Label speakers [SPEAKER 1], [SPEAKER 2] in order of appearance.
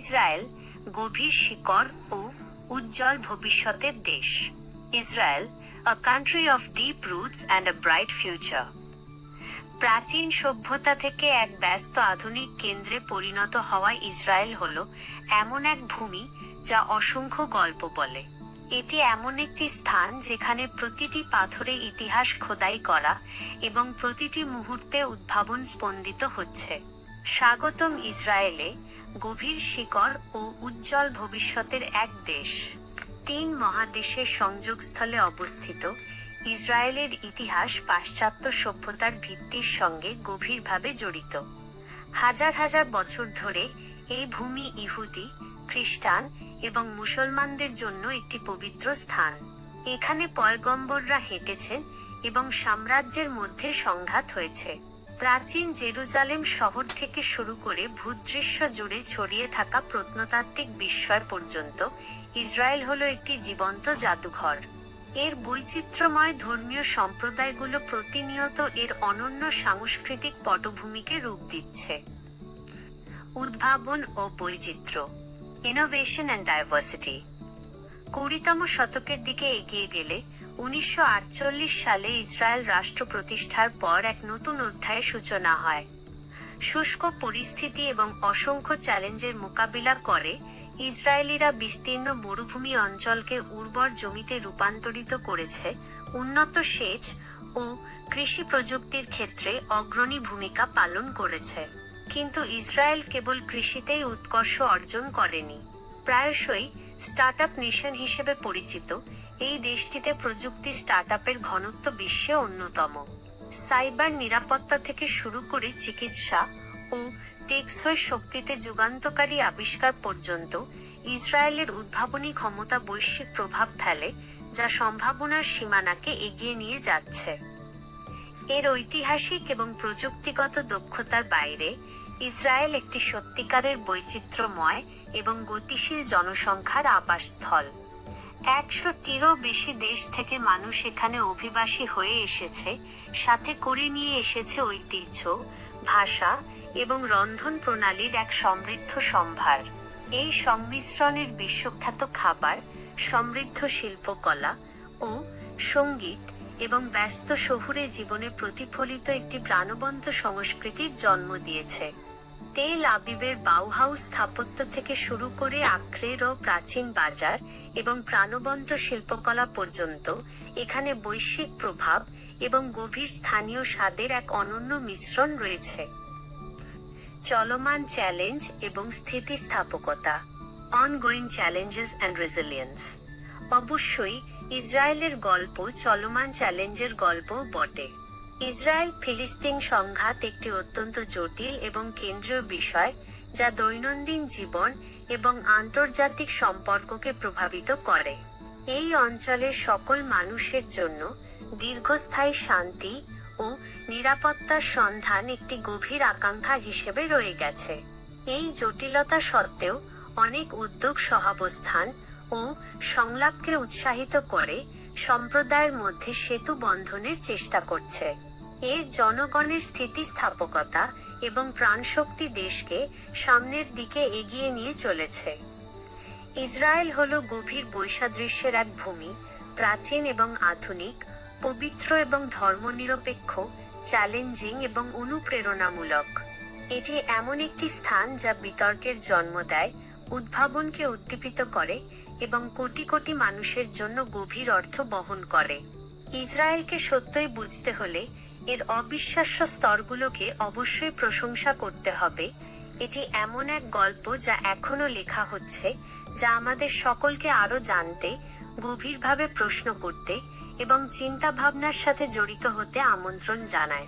[SPEAKER 1] Israel গভীর শিকড় ও উজ্জ্বল ভবিষ্যতের দেশ। Israel a country of deep roots and a bright future প্রাচীন সভ্যতা থেকে এক ব্যস্ত আধুনিক কেন্দ্রে পরিণত হওয়া ইসরায়েল হল এমন এক ভূমি যা অসংখ্য গল্প বলে। এটি এমন একটি স্থান যেখানে প্রতিটি পাথরে ইতিহাস খোদাই করা এবং প্রতিটি মুহূর্তে উদ্ভাবন স্পন্দিত হচ্ছে। স্বাগতম ইসরায়েলে গভীর শিকড় ও উজ্জ্বল ভবিষ্যতের এক দেশ। তিন মহাদেশের সংযোগস্থলে অবস্থিত ইসরায়েলের ইতিহাস পাশ্চাত্য সভ্যতার ভিত্তির সঙ্গে গভীরভাবে জড়িত। হাজার হাজার বছর ধরে এই ভূমি ইহুদি, খ্রিস্টান এবং মুসলমানদের জন্য একটি পবিত্র স্থান। এখানে পয়গম্বররা হেঁটেছেন এবং সাম্রাজ্যের মধ্যে সংঘাত হয়েছে। প্রাচীন জেরুজালেম শহর থেকে শুরু করে ভূদৃশ্য জুড়ে ছড়িয়ে থাকা প্রত্নতাত্ত্বিক বিস্ময় পর্যন্ত ইসরায়েল হলো একটি জীবন্ত জাদুঘর। এর বৈচিত্র্যময় ধর্মীয় সম্প্রদায়গুলো প্রতিনিয়ত এর অনন্য সাংস্কৃতিক পটভূমিকে রূপ দিচ্ছে। উদ্ভাবন ও বৈচিত্র্য ইনোভেশন অ্যান্ড ডাইভার্সিটি কুড়িতম শতকের দিকে এগিয়ে গেলে উনিশশো সালে ইসরায়েল রাষ্ট্র প্রতিষ্ঠার পর এক নতুন অধ্যায়ের সূচনা হয়। শুষ্ক পরিস্থিতি এবং অসংখ্য চ্যালেঞ্জের মোকাবিলা করে ইসরায়েলিরা বিস্তীর্ণ মরুভূমি অঞ্চলকে উর্বর জমিতে রূপান্তরিত করেছে, উন্নত সেচ ও কৃষি প্রযুক্তির ক্ষেত্রে অগ্রণী ভূমিকা পালন করেছে। কিন্তু ইসরায়েল কেবল কৃষিতেই উৎকর্ষ অর্জন করেনি। প্রায়শই স্টার্টআপ নেশন হিসেবে পরিচিত, এই দেশটিতে প্রযুক্তি স্টার্টআপের ঘনত্ব বিশ্বে অন্যতম। সাইবার নিরাপত্তা থেকে শুরু করে চিকিৎসা ও টেকসই শক্তিতে যুগান্তকারী আবিষ্কার পর্যন্ত ইসরায়েলের উদ্ভাবনী ক্ষমতা বৈশ্বিক প্রভাব ফেলে, যা সম্ভাবনার সীমানাকে এগিয়ে নিয়ে যাচ্ছে। এর ঐতিহাসিক এবং প্রযুক্তিগত দক্ষতার বাইরে ইসরায়েল একটি সত্যিকারের বৈচিত্র্যময় এবং গতিশীল জনসংখ্যার আবাসস্থল। একশোটিরও বেশি দেশ থেকে মানুষ এখানে অভিবাসী হয়ে এসেছে, সাথে করে নিয়ে এসেছে ঐতিহ্য, ভাষা এবং রন্ধন প্রণালীর এক সমৃদ্ধ সম্ভার। এই সংমিশ্রণের বিশ্বখ্যাত খাবার সমৃদ্ধ শিল্পকলা ও সংগীত এবং ব্যস্ত শহুরে জীবনে প্রতিফলিত একটি প্রাণবন্ত সংস্কৃতির জন্ম দিয়েছে। তেল আবিবের বাউহাউস স্থাপত্য থেকে শুরু করে আক্রের ও প্রাচীন বাজার এবং প্রাণবন্ত শিল্পকলা পর্যন্ত এখানে বৈশ্বিক প্রভাব এবং গভীর স্থানীয় স্বাদের এক অনন্য মিশ্রণ রয়েছে। চলমান চ্যালেঞ্জ এবং স্থিতিস্থাপকতা অনগোয়িং চ্যালেঞ্জেস অ্যান্ড রেজিলিয়েন্স অবশ্যই ইসরায়েলের গল্প চলমান চ্যালেঞ্জের গল্প বটে। ইসরায়েল ফিলিস্তিন সংঘাত একটি অত্যন্ত জটিল এবং কেন্দ্রীয় বিষয়, যা দৈনন্দিন জীবন এবং আন্তর্জাতিক সম্পর্ককে প্রভাবিত করে। এই অঞ্চলের সকল মানুষের জন্য দীর্ঘস্থায়ী শান্তি ও নিরাপত্তার সন্ধান একটি গভীর আকাঙ্ক্ষা হিসেবে রয়ে গেছে। এই জটিলতা সত্ত্বেও অনেক উদ্যোগ, সহাবস্থান ও সংলাপকে উৎসাহিত করে সম্প্রদায়ের মধ্যে সেতু বন্ধনের চেষ্টা করছে। এর জনগণের স্থিতিস্থাপকতা এবং প্রাণশক্তি দেশকে সামনের দিকে এগিয়ে নিয়ে চলেছে। ইসরায়েল হল গভীর বৈসাদৃশ্যের এক ভূমি, প্রাচীন এবং আধুনিক, পবিত্র এবং ধর্মনিরপেক্ষ, চ্যালেঞ্জিং এবং অনুপ্রেরণামূলক। এটি এমন একটি স্থান যা বিতর্কের জন্ম দেয়, উদ্ভাবনকে উদ্দীপিত করে এবং কোটি কোটি মানুষের জন্য গভীর অর্থ বহন করে। ইসরায়েলকে সত্যই বুঝতে হলে এর অবিশ্বাস্য স্তরগুলোকে অবশ্যই প্রশংসা করতে হবে। এটি এমন এক গল্প যা এখনও লেখা হচ্ছে, যা আমাদের সকলকে আরও জানতে, গভীরভাবে প্রশ্ন করতে এবং চিন্তা ভাবনার সাথে জড়িত হতে আমন্ত্রণ জানায়।